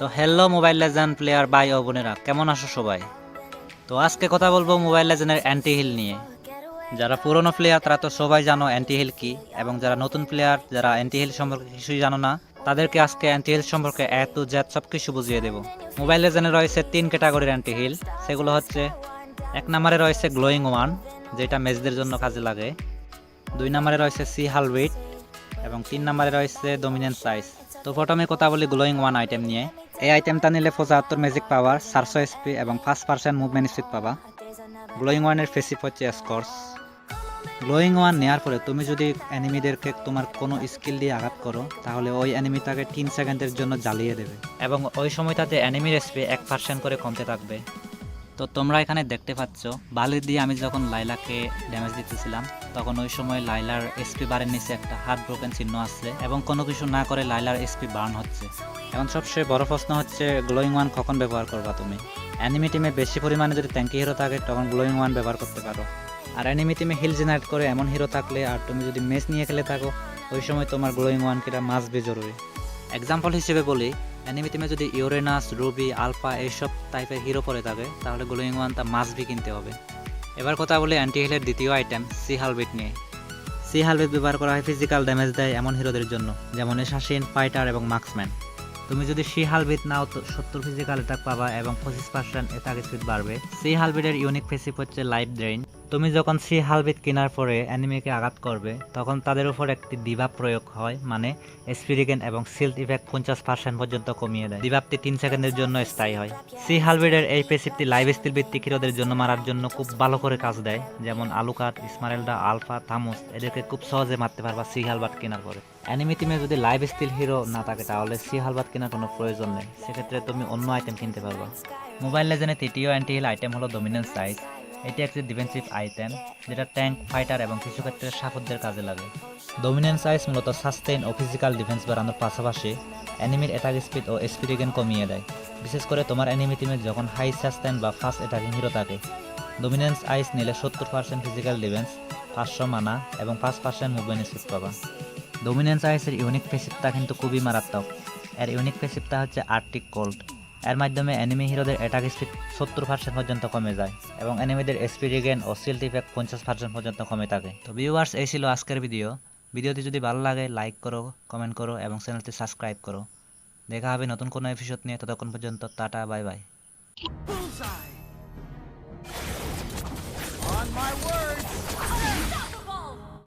তো hello mobile legend player ভাই ও বোনেরা, কেমন আছো সবাই? তো আজকে কথা বলব মোবাইল লেজেন্ডের অ্যান্টি হিল নিয়ে। যারা পুরনো প্লেয়ার তারা তো সবাই জানো অ্যান্টি হিল কি, এবং যারা নতুন প্লেয়ার যারা অ্যান্টি হিল সম্পর্কে কিছুই জানো না, তাদেরকে আজকে অ্যান্টি হিল সম্পর্কে এত জ্যাত সব কিছু বুঝিয়ে দেবো। মোবাইল লেজেন্ডে রয়েছে তিন ক্যাটাগরির অ্যান্টি হিল সেগুলো হচ্ছে, এক নম্বরে রয়েছে গ্লোয়িং ওয়ান যেটা মেজদের জন্য কাজে লাগে, দুই নম্বরে রয়েছে সি হাল হালউইট এবং তিন নম্বরে রয়েছে ডোমিনেন্ট সাইজ তো প্রথমে কথা বলি গ্লোয়িং ওয়ান আইটেম নিয়ে। এই আইটেমটা নিলে পঁচাত্তর ম্যাজিক পাওয়ার চারশো এসপি এবং ফার্স্ট পার্সেন্ট মুভমেন্ট স্পিড পাবা। গ্লোয়িং ওয়ানের ফেসিপ হচ্ছে স্কোর্স গ্লোয়িং ওয়ান নেওয়ার পরে তুমি যদি অ্যানিমিদেরকে তোমার কোনো স্কিল দিয়ে আঘাত করো, তাহলে ওই অ্যানিমিটাকে তিন সেকেন্ডের জন্য জ্বালিয়ে দেবে। এবং ওই সময়টাতে অ্যানিমির এসপি এক পার্সেন্ট করে কমতে থাকবে। তো তোমরা এখানে দেখতে পাচ্ছ, বালি দিয়ে আমি যখন লাইলাকে ড্যামেজ দিতেছিলাম, তখন ওই সময় লাইলার এসপি বারের নিচে একটা হার্ট ব্রোকেন চিহ্ন আসছে এবং কোনো কিছু না করে লাইলার এসপি বার্ন হচ্ছে। এখন সবচেয়ে বড় প্রশ্ন হচ্ছে গ্লোয়িং ওয়ান কখন ব্যবহার করবা তুমি? অ্যানিমি টিমে বেশি পরিমাণে যদি ট্যাঙ্কি হিরো থাকে, তখন গ্লোয়িং ওয়ান ব্যবহার করতে পারো। আর অ্যানিমি টিমে হিল জেনারেট করে এমন হিরো থাকলে, আর তুমি যদি মেস নিয়ে খেলে থাকো, ওই সময় তোমার গ্লোয়িং ওয়ান কিটা মাস্ট বি জরুরি। এক্সাম্পল হিসেবে বলি অ্যানিমি টিমে যদি ইউরেনাস রুবি আলফা এইসব টাইপের হিরো পড়ে থাকে, তাহলে গ্লোয়িং ওয়ানটা মাস্ট বি কিনতে হবে। এবার কথা বলি অ্যান্টি হিলের দ্বিতীয় আইটেম সি হালবেট নিয়ে। সি হালবেট ব্যবহার করা হয় ফিজিক্যাল ড্যামেজ দেয় এমন হিরোদের জন্য, যেমন এসাসিন ফাইটার এবং মার্কসম্যান তুমি যদি সি হালবিট নাও, তো সত্তর ফিজিক্যাল অ্যাটাক পাবা এবং পঁচিশ পার্সেন্ট অ্যাটাক স্পিড বাড়বে। সি হালবিটের ইউনিক ফেসিপ হচ্ছে লাইফ ড্রেইন তুমি যখন সি হালবিট কেনার পরে অ্যানিমেকে আঘাত করবে, তখন তাদের উপর একটি দিভাব প্রয়োগ হয় মানে স্পিরিগেন এবং সিল্ড ইফেক্ট পঞ্চাশ পার্সেন্ট পর্যন্ত কমিয়ে দেয়। দিভাবটি তিন সেকেন্ডের জন্য স্থায়ী হয়। সি হালবিটের এই পেসিপটি লাইভ স্টিল ভিত্তিক হিরোদের জন্য মারার জন্য খুব ভালো করে কাজ দেয়, যেমন আলুকার ইসমারেলডা, আলফা, থামুস। এদেরকে খুব সহজে মারতে পারবা সি হালবাট কেনার পরে। অ্যানিমি টিমে যদি লাইভ স্টিল হিরো না থাকে, তাহলে সি হালবাট কেনার কোনো প্রয়োজন নেই। সেক্ষেত্রে তুমি অন্য আইটেম কিনতে পারবা। মোবাইল লেজেন্ডের তৃতীয় অ্যান্টি হিল আইটেম হলো ডোমিনেন্স সাইজ। এটি একটি ডিফেন্সিভ আইটেম, যেটা ট্যাঙ্ক ফাইটার এবং কিছু ক্ষেত্রে সাপদের কাজে লাগে। ডোমিনেন্স সাইজ মূলত সাস্টেইন ও ফিজিক্যাল ডিফেন্স বাড়ানোর পাশাপাশি অ্যানিমির অ্যাটাক স্পিড ও স্পিরিগেন কমিয়ে দেয়। বিশেষ করে তোমার অ্যানিমি টিমে যখন হাই সাস্টেন বা ফাস্ট অ্যাটাকিং হিরো থাকে ডোমিনেন্স আইস নিলে সত্তর পার্সেন্ট ফিজিক্যাল ডিফেন্স পাঁচশো মানা এবং পাঁচ পার্সেন্ট মুভমেন্ট স্পিড পাবা। ডোমিনেন্স আইসের ইউনিক ফেসিপটা কিন্তু খুবই মারাত্মক। এর ইউনিক ফেসিপটা হচ্ছে আর্টিক কোল্ড এর মাধ্যমে অ্যানিমি হিরোদের অ্যাটাক স্পিড সত্তর পার্সেন্ট পর্যন্ত কমে যায় এবং অ্যানিমিদের স্পিড রিগেন ও সিল্ট ইফেক্ট পঞ্চাশ পার্সেন্ট পর্যন্ত কমে থাকে। তো ভিউয়ার্স এই ছিল আজকের ভিডিও ভিডিওটি যদি ভালো লাগে লাইক করো কমেন্ট করো এবং চ্যানেলটি সাবস্ক্রাইব করো। দেখা হবে নতুন কোনো এপিসোড নিয়ে, ততক্ষণ পর্যন্ত টাটা বাই বাই